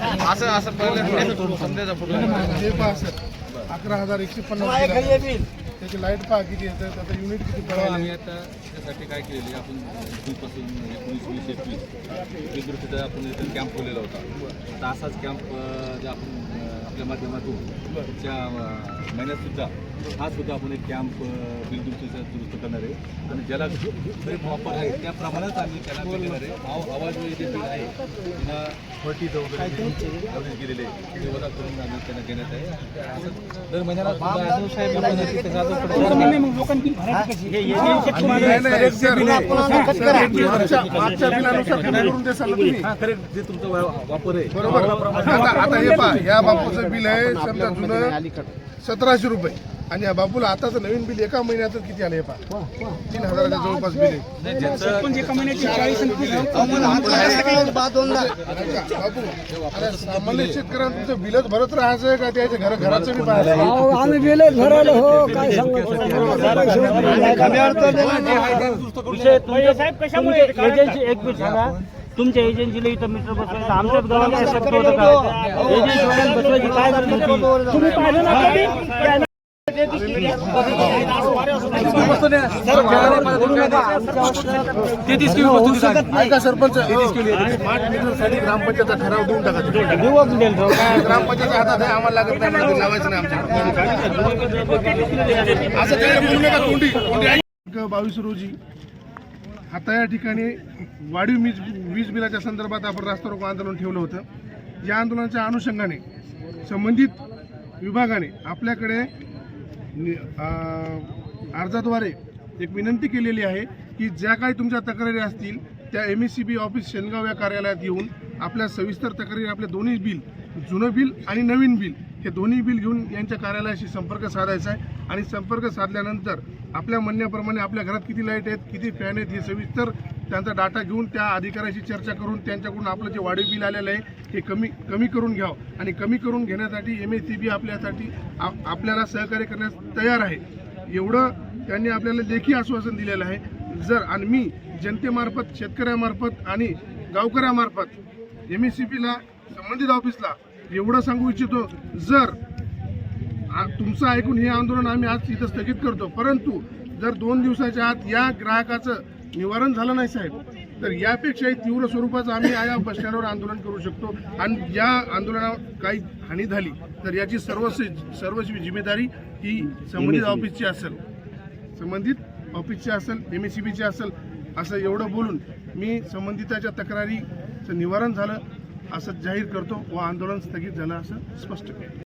असं असं पहिले समजायचा फोटो हे पहा सर. अकरा हजार एकशे पन्नास. त्याची लाइट पहा किती येतं त्याचं युनिट किती पडायला आम्ही आता त्यासाठी काय केले आपण जूनपासून एकोणीस वीस एकवीस. एक सुद्धा आपण इथे कॅम्प ठेवलेला होता. आता असाच कॅम्प जे आपण आपल्या माध्यमातून पुढच्या अं, महिन्यात सुद्धा हा सुद्धा आपण एक कॅम्प बिल दुरुस्तीचा दुरुस्त करणार आहे आणि ज्याला वापर आहे त्याप्रमाणेच आम्ही त्याला बिल देणार आहे आव- आवाज जे बिल आहे त्यांना फटीचं वगैरे लावण्यात गेलेले आहे ते वजा करून आम्ही त्यांना देण्यात आहे आणि त्या असं दर महिन्याला हा जे तुमचा वापर आहे बरोबर आता आता हे पहा या बापूचं बिल आहे समजा जुनं सतराशे रुपये. आणि या बापूला आताचं नवीन बिल एका महिन्यातच किती आलं हे पहा. तीन हजाराच्या जवळपास बिल आहे. अरे सामान्य शेतकऱ्यांना तुमचं बिलच भरत राहायचं आहे का? त्याच्या घर घराचं बी पाहायचं आम्ही बिलच भरायला हो काय सांगू? एक मिनिट सांगा तुमच्या एजन्सीला इथं मीटर बसवायचं. आमच्याच गावात काय शक्य होतं का? एजन्सी वाल्याला बसवायची काय गरज होती? सरपंच ग्रामपंचायतचा ठराव देऊन टाका तुम्ही. ग्रामपंचायतच्या हातात आहे आम्हाला लागत नाही लावायचं नाही. आमच्याकडे असं नका ऐक. बावीस रोजी आता या ठिकाणी वाढीव वीज वीज बिलाच्या संदर्भात आपण रास्ता रोको आंदोलन ठेवलं होतं. या आंदोलनाच्या अनुषंगाने संबंधित विभागाने आपल्याकडे नि- अर्जाद्वारे एक विनंती केलेली आहे की ज्या काही तुमच्या तक्रारी असतील त्या M S C B office Shengaon या कार्यालयात येऊन आपल्या सविस्तर तक्रारी आपले दोन्ही बिल जुनं बिल आणि नवीन बिल हे दोन्ही बिल घेऊन यांच्या कार्यालयाशी संपर्क साधायचा आहे. आणि संपर्क साधल्यानंतर आपल्या म्हणण्याप्रमाणे आपल्या घरात किती लाइट आहेत किती फॅन आहेत हे सविस्तर त्यांचा डाटा घेऊन त्या अधिकाऱ्याशी चर्चा करून त्यांच्याकडून आपलं जे वाढीव बिल आलेलं आहे हे कमी कमी करून घ्यावं. आणि कमी करून घेण्यासाठी एम एस सी बी आपल्यासाठी आप- आपल्याला सहकार्य करण्यास तयार आहे. एवढं त्यांनी आपल्याला लेखी आश्वासन दिलेलं आहे. जर आणि मी जनतेमार्फत शेतकऱ्यामार्फत आणि गावकऱ्यामार्फत एम एस सी बीला संबंधित ऑफिसला एवढं सांगू इच्छितो जर तुमचं ऐकून हे आंदोलन आम्ही आज इथं स्थगित करतो. परंतु जर दोन दिवसाच्या आत या ग्राहकाचं निवारण झालं नाही साहेब तर यापेक्षाही तीव्र स्वरूपाचं आम्ही या बस स्टँडवर आंदोलन करू शकतो. आणि या आंदोलनावर काही हानी झाली तर याची सर्वस्वी सर्वस्वी जिम्मेदारी ही संबंधित ऑफिसची असेल. संबंधित ऑफिसची असेल एम एस सी बीची असेल असं एवढं बोलून मी संबंधिताच्या तक्रारीचं निवारण झालं असं जाहीर करतो व आंदोलन स्थगित झालं असं स्पष्ट केलं